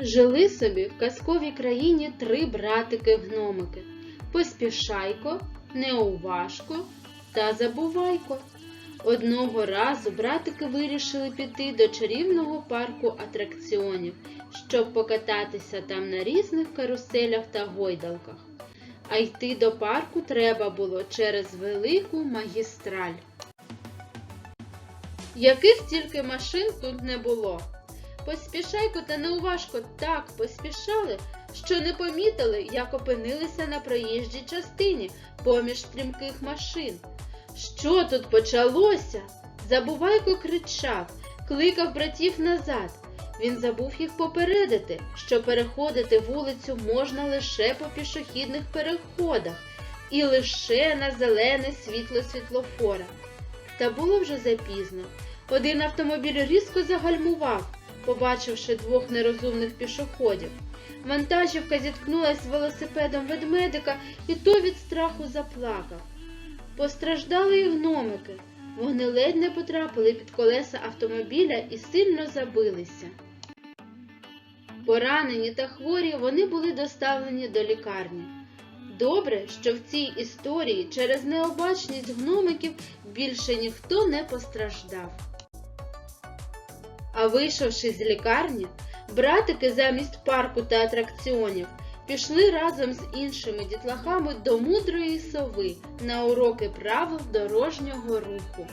Жили собі в казковій країні три братики-гномики Поспішайко, Неуважко та Забувайко. Одного разу братики вирішили піти до чарівного парку атракціонів, щоб покататися там на різних каруселях та гойдалках. А йти до парку треба було через велику магістраль. Яких тільки машин тут не було. Поспішайко та неуважко так поспішали, що не помітили, як опинилися на проїжджій частині поміж стрімких машин. Що тут почалося? Забувайко кричав, кликав братів назад. Він забув їх попередити, що переходити вулицю можна лише по пішохідних переходах і лише на зелене світло світлофора. Та було вже запізно. Один автомобіль різко загальмував, побачивши двох нерозумних пішоходів. Вантажівка зіткнулась з велосипедом ведмедика, і той від страху заплакав. Постраждали і гномики. Вони ледь не потрапили під колеса автомобіля і сильно забилися. Поранені та хворі вони були доставлені до лікарні. Добре, що в цій історії через необачність гномиків більше ніхто не постраждав. А вийшовши з лікарні, братики замість парку та атракціонів пішли разом з іншими дітлахами до мудрої сови на уроки правил дорожнього руху.